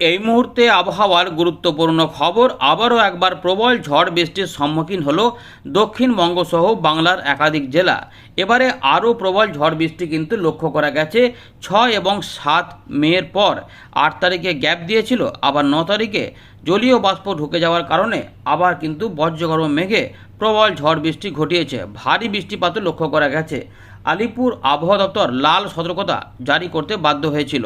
এই মুহূর্তে আবহাওয়ার গুরুত্বপূর্ণ খবর, আবারও একবার প্রবল ঝড় বৃষ্টির সম্মুখীন হল দক্ষিণবঙ্গ সহ বাংলার একাধিক জেলা। এবারে আরও প্রবল ঝড় বৃষ্টি কিন্তু লক্ষ্য করা গেছে, ছয় এবং সাত মের পর। আট তারিখে গ্যাপ দিয়েছিল, আবার ন তারিখে জলীয় বাষ্প ঢুকে যাওয়ার কারণে আবার কিন্তু বজ্রগর্ভ মেঘে প্রবল ঝড় বৃষ্টি ঘটিয়েছে, ভারী বৃষ্টিপাতও লক্ষ্য করা গেছে। আলিপুর আবহাওয়া দপ্তর লাল সতর্কতা জারি করতে বাধ্য হয়েছিল।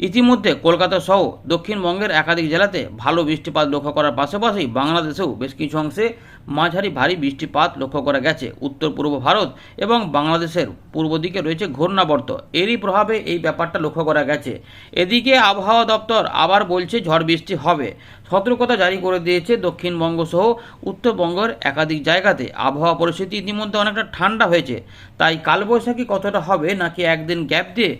ইতিমধ্যে কলকাতা সহ দক্ষিণবঙ্গের একাধিক জেলাতে ভালো বৃষ্টিপাত লক্ষ্য করার পাশাপাশি বাংলাদেশেও বেশ কিছু অংশে মাঝারি ভারী বৃষ্টিপাত লক্ষ্য করা গেছে। উত্তর পূর্ব ভারত এবং বাংলাদেশের পূর্ব দিকে রয়েছে ঘূর্ণাবর্ত। এরই প্রভাবে এই ব্যাপারটা লক্ষ্য করা গেছে। এদিকে আবহাওয়া দপ্তর আবার বলছে ঝড় বৃষ্টি হবে। সতর্কতা জারি করে দিয়েছে দক্ষিণবঙ্গ সহ উত্তরবঙ্গের একাধিক জায়গাতে। আবহাওয়া পরিস্থিতি ইতিমধ্যে অনেকটা ঠান্ডা হয়েছে। তাই কালবৈশাখী কতটা হবে নাকি একদিন গ্যাপ দিয়ে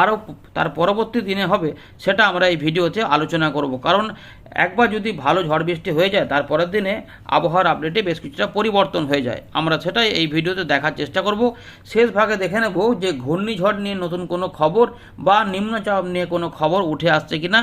আরও তার পরবর্তী দিনে হবে, সেটা আমরা এই ভিডিওতে আলোচনা করব। কারণ একবার যদি ভালো ঝড় বৃষ্টি হয়ে যায়, তার পরের দিনে আবহাওয়ার আপডেটে বেশ কিছুটা পরিবর্তন হয়ে যায়। আমরা সেটাই এই ভিডিওতে দেখার চেষ্টা করব। শেষ ভাগে দেখে নেব যে ঘূর্ণিঝড় নিয়ে নতুন কোনো খবর বা নিম্নচাপ নিয়ে কোনো খবর উঠে আসছে কিনা।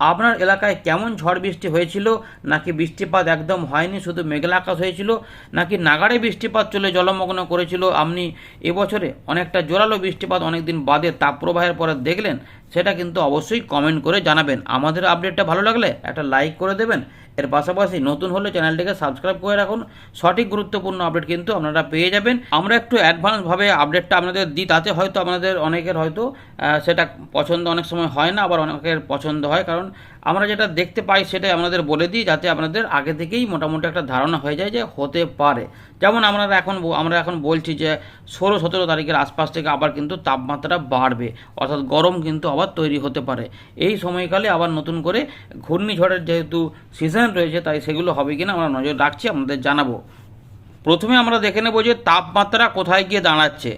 আপনার এলাকায় কেমন ঝড় বৃষ্টি হয়েছিল? নাকি বৃষ্টিপাত একদম হয়নি, শুধু মেঘলা আকাশ হয়েছিল? নাকি নাগাড়ে বৃষ্টিপাত চলে জলমগ্ন করেছিল? আপনি এবছরে অনেকটা জোরালো বৃষ্টিপাত অনেকদিন বাদে তাপপ্রবাহের পরে দেখলেন, সেটা কিন্তু অবশ্যই কমেন্ট করে জানাবেন। আমাদের আপডেটটা ভালো লাগলে একটা লাইক করে দেবেন। এর পাশাপাশি নতুন হলে চ্যানেলটিকে সাবস্ক্রাইব করে রাখুন। সঠিক গুরুত্বপূর্ণ আপডেট কিন্তু আপনারা পেয়ে যাবেন। আমরা একটু অ্যাডভান্সভাবে আপডেটটা আপনাদের দিই, তাতে হয়তো আপনাদের অনেকের হয়তো সেটা পছন্দ অনেক সময় হয় না, আবার অনেকের পছন্দ হয়। কারণ আমরা যেটা দেখতে পাই সেটাই আপনাদের বলে দিই, যাতে আপনাদের আগে থেকেই মোটামুটি একটা ধারণা হয়ে যায় যে হতে পারে। যেমন আমরা এখন আমরা এখন বলছি যে ষোলো সতেরো তারিখের আশপাশ থেকে আবার কিন্তু তাপমাত্রা বাড়বে, অর্থাৎ গরম কিন্তু আবার তৈরি হতে পারে। এই সময়কালে আবার নতুন করে ঘূর্ণিঝড়ের যেহেতু সিজন রয়েছে, তাই সেগুলো হবে কিনা আমরা নজর রাখছি, আপনাদের জানাব। প্রথমে আমরা দেখে নেব যে তাপমাত্রা কোথায় গিয়ে দাঁড়াচ্ছে।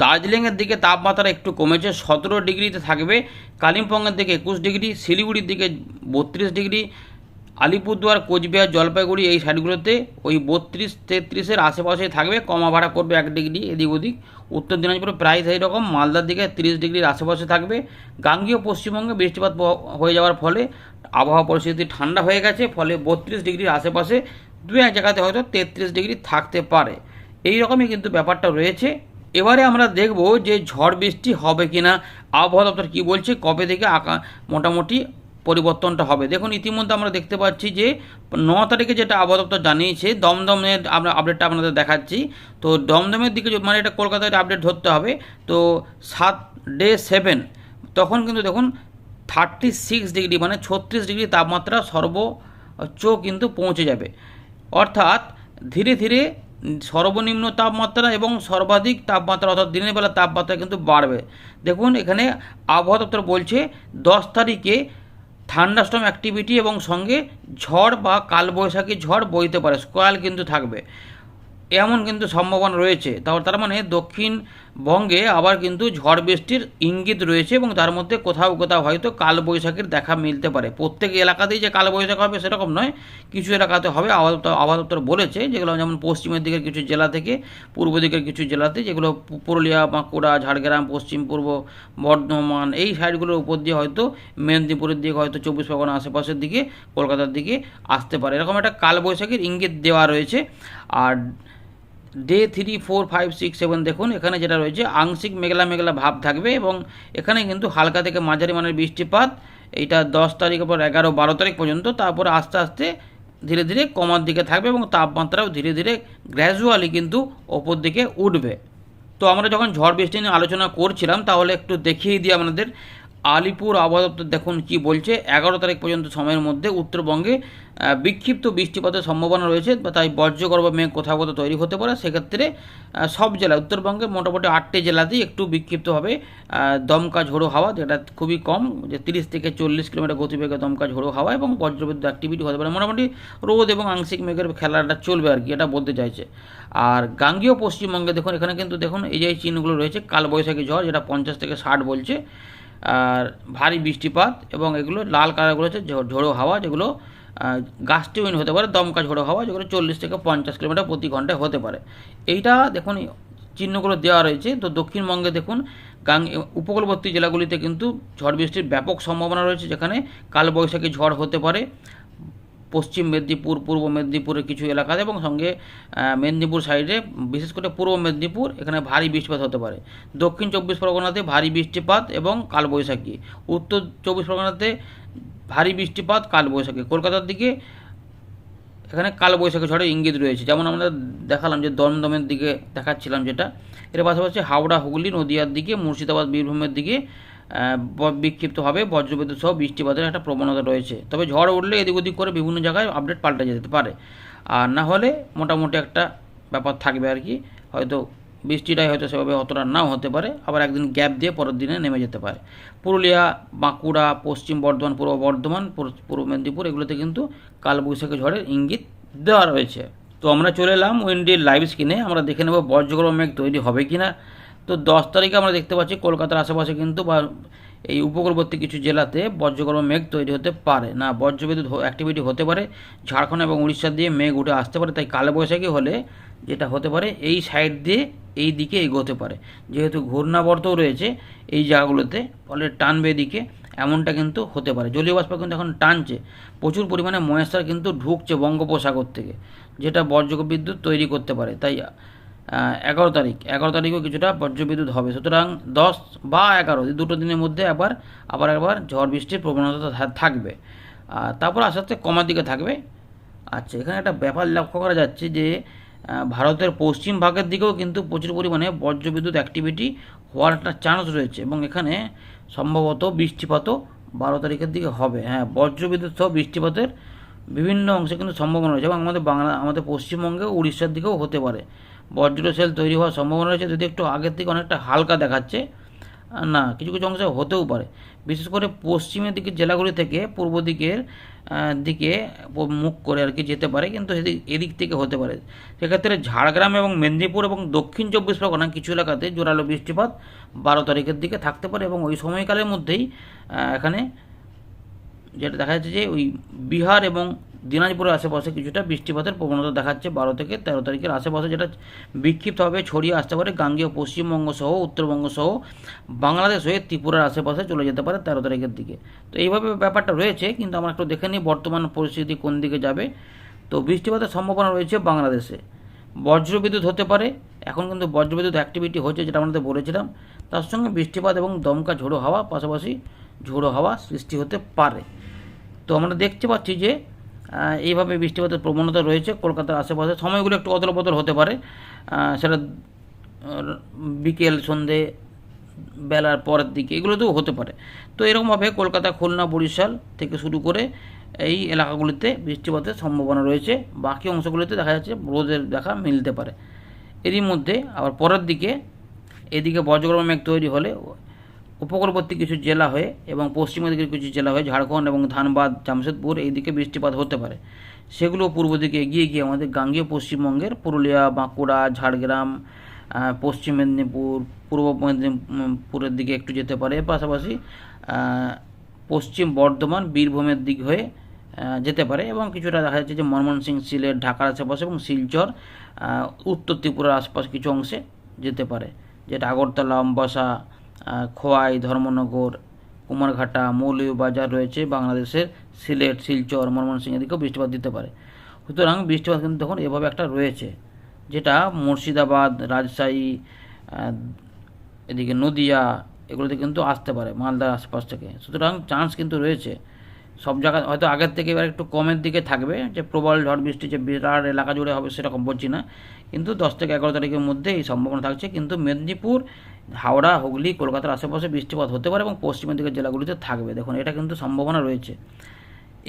দার্জিলিংয়ের দিকে তাপমাত্রা একটু কমেছে, সতেরো ডিগ্রিতে থাকবে, কালিম্পংয়ের দিকে একুশ ডিগ্রি, শিলিগুড়ির দিকে বত্রিশ ডিগ্রি, আলিপুরদুয়ার, কোচবিহার, জলপাইগুড়ি এই সাইডগুলোতে ওই বত্রিশ, তেত্রিশের আশেপাশে থাকবে, কমা ভাড়া করবে এক ডিগ্রি এদিক ওদিক। উত্তর দিনাজপুরে প্রায় সেই রকম, মালদার দিকে তিরিশ ডিগ্রির আশেপাশে থাকবে। গাঙ্গীয় পশ্চিমবঙ্গে বৃষ্টিপাত হয়ে যাওয়ার ফলে আবহাওয়া পরিস্থিতি ঠান্ডা হয়ে গেছে, ফলে বত্রিশ ডিগ্রির আশেপাশে দু এক জায়গাতে হয়তো তেত্রিশ ডিগ্রি থাকতে পারে। এই রকমই কিন্তু ব্যাপারটা রয়েছে। এবারে আমরা দেখব যে ঝড় বৃষ্টি হবে কিনা। আবহাওয়া দপ্তর কী বলছে? কবে থেকে আকা মোটামুটি পরিবর্তনটা হবে? দেখুন, ইতিমধ্যে আমরা দেখতে পাচ্ছি যে ন তারিখে যেটা আবহাওয়া দপ্তর জানিয়েছে দমদমের আমরা আপডেটটা আপনাদের দেখাচ্ছি। তো দমদমের দিকে মানে এটা কলকাতার আপডেট ধরতে হবে। তো সাত ডে সেভেন, তখন কিন্তু দেখুন থার্টি সিক্স ডিগ্রি মানে ছত্রিশ ডিগ্রি তাপমাত্রা সর্বোচ্চ কিন্তু পৌঁছে যাবে। অর্থাৎ ধীরে ধীরে সর্বনিম্ন তাপমাত্রা এবং সর্বাধিক তাপমাত্রা অর্থাৎ দিনের বেলা তাপমাত্রা কিন্তু বাড়বে। দেখুন, এখানে আবহাওয়া দপ্তর বলছে, দশ তারিখে থান্ডাস্টম অ্যাক্টিভিটি এবং সঙ্গে ঝড় বা কালবৈশাখী ঝড় বইতে পারে। স্কোয়াল কিন্তু থাকবে। এমন কিন্তু সম্ভাবনা রয়েছে। তাহলে তার মানে দক্ষিণবঙ্গে আবার কিন্তু ঝড় বৃষ্টির ইঙ্গিত রয়েছে এবং তার মধ্যে কোথাও কোথাও হয়তো কালবৈশাখীর দেখা মিলতে পারে। প্রত্যেক এলাকাতেই যে কালবৈশাখ হবে সেরকম নয়, কিছু এলাকাতে হবে। আবহাওয়া দপ্তর- বলেছে যেগুলো যেমন পশ্চিমের দিকের কিছু জেলা থেকে, পূর্ব দিকের কিছু জেলাতে, যেগুলো পুরুলিয়া, বাঁকুড়া, ঝাড়গ্রাম, পশ্চিম পূর্ব, বর্ধমান, এই সাইডগুলোর উপর দিয়ে হয়তো মেদিনীপুরের দিকে, হয়তো চব্বিশ পরগনা আশেপাশের দিকে, কলকাতার দিকে আসতে পারে। এরকম একটা কালবৈশাখীর ইঙ্গিত দেওয়া রয়েছে। আর day three four five six seven দেখুন, এখানে যেটা রয়েছে, আংশিক মেঘলা মেঘলা ভাব থাকবে এবং এখানে কিন্তু হালকা থেকে মাঝারি মানের বৃষ্টিপাত, এইটা দশ তারিখের পর এগারো, বারো তারিখ পর্যন্ত, তারপরে আস্তে আস্তে ধীরে ধীরে কমার দিকে থাকবে এবং তাপমাত্রাও ধীরে ধীরে গ্র্যাজুয়ালি কিন্তু ওপর দিকে উঠবে। তো আমরা যখন ঝড় বৃষ্টি নিয়ে আলোচনা করছিলাম, তাহলে একটু দেখিয়ে দিই আপনাদের আলিপুর আবহাওয়া দপ্তর দেখুন কি বলছে। এগারো তারিখ পর্যন্ত সময়ের মধ্যে উত্তরবঙ্গে বিক্ষিপ্ত বৃষ্টিপাতের সম্ভাবনা রয়েছে তাই বজ্রগর্ভ মেঘ কোথাও কোথাও তৈরি হতে পারে। সেক্ষেত্রে সব জেলা উত্তরবঙ্গের মোটামুটি আটটি জেলাতেই একটু বিক্ষিপ্তভাবে দমকা ঝোড়ো হাওয়া, যেটা খুবই কম, যে তিরিশ থেকে চল্লিশ কিলোমিটার গতিবেগে দমকা ঝোড়ো হাওয়া এবং বজ্রবিদ্যুৎ অ্যাক্টিভিটি হতে পারে। মোটামুটি রোদ এবং আংশিক মেঘের খেলাটা চলবে আর কি, এটা বলতে চাইছে। আর গাঙ্গীয় পশ্চিমবঙ্গে দেখুন, এখানে কিন্তু দেখুন, এই যে চিহ্নগুলো রয়েছে, কালবৈশাখী ঝড়, যেটা পঞ্চাশ থেকে ষাট বলছে। আর ভারী বৃষ্টিপাত এবং এগুলো লাল কালারগুলো হচ্ছে ঝোড়ো হাওয়া, যেগুলো গাছটি উইন হতে পারে, দমকা ঝোড়ো হাওয়া, যেগুলো চল্লিশ থেকে পঞ্চাশ কিলোমিটার প্রতি ঘন্টায় হতে পারে। এইটা দেখুন, চিহ্নগুলো দেওয়া রয়েছে। তো দক্ষিণবঙ্গে দেখুন, গাং উপকূলবর্তী জেলাগুলিতে কিন্তু ঝড় বৃষ্টির ব্যাপক সম্ভাবনা রয়েছে, যেখানে কালবৈশাখী ঝড় হতে পারে। পশ্চিম মেদিনীপুর, পূর্ব মেদিনীপুরের কিছু এলাকাতে এবং সঙ্গে মেদিনীপুর সাইডে, বিশেষ করে পূর্ব মেদিনীপুর, এখানে ভারী বৃষ্টিপাত হতে পারে। দক্ষিণ চব্বিশ পরগনাতে ভারী বৃষ্টিপাত এবং কালবৈশাখী। উত্তর চব্বিশ পরগনাতে ভারী বৃষ্টিপাত, কালবৈশাখী। কলকাতার দিকে এখানে কালবৈশাখী ঝড়ের ইঙ্গিত রয়েছে। যেমন আমরা দেখালাম যে দমদমের দিকে দেখাচ্ছিলাম যেটা। এর পাশাপাশি হাওড়া, হুগলি, নদিয়ার দিকে, মুর্শিদাবাদ, বীরভূমের দিকে আহ, ব- বিক্ষিপ্তভাবে বজ্রবিদ্যুৎ সহ বৃষ্টিপাতের একটা প্রবণতা রয়েছে। তবে ঝড় উঠলে এদিক ওদিক করে বিভিন্ন জায়গায় আপডেট পাল্টে যেতে পারে। আর না হলে মোটামুটি একটা ব্যাপার থাকবে আর কি। হয়তো বৃষ্টিটাই হয়তো সেভাবে অতটা নাও হতে পারে আবার একদিন গ্যাপ দিয়ে পরের দিনে নেমে যেতে পারে। পুরুলিয়া বাঁকুড়া পশ্চিম বর্ধমান পূর্ব বর্ধমান পূর্ব- মেদিনীপুর এগুলোতে কিন্তু কালবৈশাখী ঝড়ের ইঙ্গিত দেওয়া রয়েছে। তো আমরা চলে এলাম উইন্ডির লাইভ স্ক্রিনে আমরা দেখে নেব বজ্রগর্ভ মেঘ তৈরি হবে কি না তো দশ তারিখে আমরা দেখতে পাচ্ছি কলকাতার আশেপাশে কিন্তু বা এই উপকূলবর্তী কিছু জেলাতে বজ্রগর্ভ মেঘ তৈরি হতে পারে। না, বজ্রবিদ্যুৎ অ্যাক্টিভিটি হতে পারে। ঝাড়খণ্ড এবং উড়িষ্যা দিয়ে মেঘ উঠে আসতে পারে। তাই কালবৈশাখী হলে যেটা হতে পারে, এই সাইড দিয়ে এই দিকে এগোতে পারে। যেহেতু ঘূর্ণাবর্তও রয়েছে এই জায়গাগুলোতে, ফলে টানবে এদিকে, এমনটা কিন্তু হতে পারে। জলীয় বাষ্প কিন্তু এখন টানছে। প্রচুর পরিমাণে ময়েশ্চার কিন্তু ঢুকছে বঙ্গোপসাগর থেকে, যেটা বজ্রবিদ্যুৎ তৈরি করতে পারে। তাই এগারো তারিখ। এগারো তারিখও কিছুটা বজ্রবিদ্যুৎ হবে। সুতরাং দশ বা এগারো, এই দুটো দিনের মধ্যে আবার আবার একবার ঝড় বৃষ্টির প্রবণতা থাকবে। তারপর আস্তে আস্তে কমার দিকে থাকবে। আচ্ছা এখানে একটা ব্যাপার লক্ষ্য করা যাচ্ছে যে ভারতের পশ্চিম ভাগের দিকেও কিন্তু প্রচুর পরিমাণে বজ্রবিদ্যুৎ অ্যাক্টিভিটি হওয়ার একটা চান্স রয়েছে এবং এখানে সম্ভবত বৃষ্টিপাতও বারো তারিখের দিকে হবে। হ্যাঁ বজ্রবিদ্যুৎ সহ বৃষ্টিপাতের বিভিন্ন অংশে কিন্তু সম্ভাবনা রয়েছে এবং আমাদের বাংলা, আমাদের পশ্চিমবঙ্গে উড়িষ্যার দিকেও হতে পারে। বজ্র সেল তৈরি হওয়ার সম্ভাবনা রয়েছে, যদি একটু আগের থেকে অনেকটা হালকা দেখাচ্ছে না, কিছু কিছু অংশে হতেও পারে। বিশেষ করে পশ্চিমের দিকের জেলাগুলি থেকে পূর্ব দিকের দিকে মুখ করে আর কি যেতে পারে, কিন্তু এদিক এদিক থেকে হতে পারে। সেক্ষেত্রে ঝাড়গ্রাম এবং মেদিনীপুর এবং দক্ষিণ চব্বিশ পরগনা কিছু এলাকাতে জোরালো বৃষ্টিপাত বারো তারিখের দিকে থাকতে পারে এবং ওই সময়কালের মধ্যেই এখানে যেটা দেখা যাচ্ছে যে ওই বিহার এবং দিনাজপুরের আশেপাশে কিছুটা বৃষ্টিপাতের প্রবণতা দেখাচ্ছে। বারো থেকে তেরো তারিখের আশেপাশে যেটা বিক্ষিপ্তভাবে ছড়িয়ে আসতে পারে গাঙ্গেয় পশ্চিমবঙ্গ সহ উত্তরবঙ্গ সহ বাংলাদেশ হয়ে ত্রিপুরার আশেপাশে চলে যেতে পারে তেরো তারিখের দিকে। তো এইভাবে ব্যাপারটা রয়েছে, কিন্তু আমরা একটু দেখে নিই বর্তমান পরিস্থিতি কোন দিকে যাবে। তো বৃষ্টিপাতের সম্ভাবনা রয়েছে বাংলাদেশে। বজ্রবিদ্যুৎ হতে পারে, এখন কিন্তু বজ্রবিদ্যুৎ অ্যাক্টিভিটি হচ্ছে যেটা আমাদের বলেছিলাম। তার সঙ্গে বৃষ্টিপাত এবং দমকা ঝোড়ো হাওয়া, পাশাপাশি ঝোড়ো হাওয়া সৃষ্টি হতে পারে। তো আমরা দেখতে পাচ্ছি যে এইভাবে বৃষ্টিপাতের প্রবণতা রয়েছে কলকাতার আশেপাশে। সময়গুলো একটু অদল বদল হতে পারে। সেটা বিকেল, সন্ধে, বেলার পরের দিকে এগুলোতেও হতে পারে। তো এরকমভাবে কলকাতা, খুলনা, বরিশাল থেকে শুরু করে এই এলাকাগুলিতে বৃষ্টিপাতের সম্ভাবনা রয়েছে। বাকি অংশগুলিতে দেখা যাচ্ছে রোদের দেখা মিলতে পারে। এরই মধ্যে আবার পরের দিকে এদিকে বজ্রগর্ভ মেঘ তৈরি হলে উপকূলবর্তী কিছু জেলা হয়ে এবং পশ্চিমের দিকের কিছু জেলা হয়ে ঝাড়খণ্ড এবং ধানবাদ, জামশেদপুর এই দিকে বৃষ্টিপাত হতে পারে। সেগুলো পূর্ব দিকে এগিয়ে গিয়ে আমাদের গাঙ্গীয় পশ্চিমবঙ্গের পুরুলিয়া, বাঁকুড়া, ঝাড়গ্রাম পশ্চিম মেদিনীপুর, পূর্ব মেদিনীপুরের দিকে একটু যেতে পারে। পাশাপাশি পশ্চিম বর্ধমান, বীরভূমের দিক হয়ে যেতে পারে এবং কিছুটা দেখা যাচ্ছে যে ময়মনসিংহ সিলেট, ঢাকার আশেপাশে এবং শিলচর উত্তর ত্রিপুরার আশপাশ কিছু অংশে যেতে পারে। যেটা আগরতলা, অম্বাসা খোয়াই, ধর্মনগর, কুমারঘাটা, মৌলভীবাজার রয়েছে, বাংলাদেশের সিলেট, শিলচর, ময়মনসিংহ এদিকেও বৃষ্টিপাত দিতে পারে। সুতরাং বৃষ্টিপাত কিন্তু তখন এভাবে একটা রয়েছে, যেটা মুর্শিদাবাদ, রাজশাহী এদিকে নদিয়া, এগুলোতে কিন্তু আসতে পারে, মালদার আশপাশ থেকে। সুতরাং চান্স কিন্তু রয়েছে। সব জায়গায় হয়তো আগের থেকে এবার একটু কমের দিকে থাকবে, যে প্রবল ঝড় বৃষ্টি যে বিরাট এলাকা জুড়ে হবে সেরকম বলছি না। কিন্তু দশ থেকে এগারো তারিখের মধ্যে এই সম্ভাবনা থাকছে। কিন্তু মেদিনীপুর, হাওড়া, হুগলি, কলকাতার আশেপাশে বৃষ্টিপাত হতে পারে এবং পশ্চিমের দিকের জেলাগুলিতে থাকবে। দেখুন, এটা কিন্তু সম্ভাবনা রয়েছে।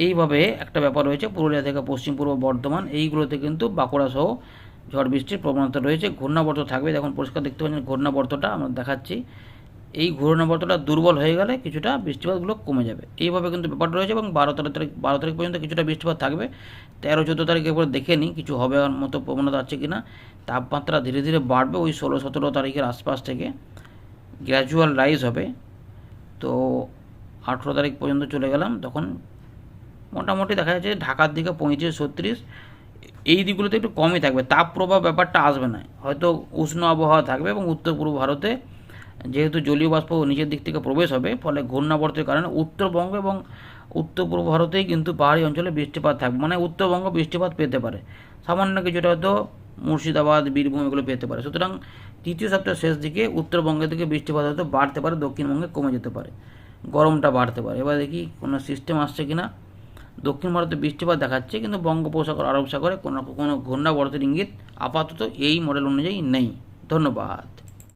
এইভাবে একটা ব্যাপার রয়েছে, পুরুলিয়া থেকে পশ্চিম পূর্ব বর্ধমান, এইগুলোতে কিন্তু বাঁকুড়া সহ ঝড় বৃষ্টির প্রবণতা রয়েছে। ঘূর্ণাবর্ত থাকবে। দেখুন, পরিষ্কার দেখতে পাচ্ছেন, ঘূর্ণাবর্তটা আমরা দেখাচ্ছি। এই ঘূর্ণাবর্তটা দুর্বল হয়ে গেলে কিছুটা বৃষ্টিপাতগুলো কমে যাবে। এইভাবে কিন্তু ব্যাপারটা রয়েছে এবং বারো তেরো তারিখ, বারো তারিখ পর্যন্ত কিছুটা বৃষ্টিপাত থাকবে। তেরো, চোদ্দ তারিখ এরপর দেখে নিই কিছু হবে মতো প্রবণতা আছে কি না তাপমাত্রা ধীরে ধীরে বাড়বে ওই ষোলো, সতেরো তারিখের আশপাশ থেকে। গ্র্যাজুয়াল রাইজ হবে। তো আঠেরো তারিখ পর্যন্ত চলে গেলাম। তখন মোটামুটি দেখা যাচ্ছে ঢাকার দিকে পঁয়ত্রিশ, ছত্রিশ, এই দিকগুলোতে একটু কমই থাকবে। তাপ প্রভাব ব্যাপারটা আসবে না। হয়তো উষ্ণ আবহাওয়া থাকবে এবং উত্তর পূর্ব ভারতে যেহেতু জলীয় বাষ্প নিচের দিক থেকে প্রবেশ হবে, ফলে ঘূর্ণাবর্তের কারণে উত্তরবঙ্গ এবং উত্তর পূর্ব ভারতেই কিন্তু পাহাড়ি অঞ্চলে বৃষ্টিপাত থাকবে মানে উত্তরবঙ্গ বৃষ্টিপাত পেতে পারে। সামান্য কিছুটা হয়তো মুর্শিদাবাদ, বীরভূম এগুলো পেতে পারে। সুতরাং তৃতীয় সপ্তাহের শেষ দিকে উত্তরবঙ্গের দিকে বৃষ্টিপাত হয়তো বাড়তে পারে, দক্ষিণবঙ্গে কমে যেতে পারে। গরমটা বাড়তে পারে। এবার দেখি কোনো সিস্টেম আসছে কিনা। দক্ষিণ ভারতে বৃষ্টিপাত দেখাচ্ছে, কিন্তু বঙ্গোপসাগর, আরব সাগরে কোনো কোনো ঘূর্ণাবর্তের ইঙ্গিত আপাতত এই মডেল অনুযায়ী নেই। ধন্যবাদ।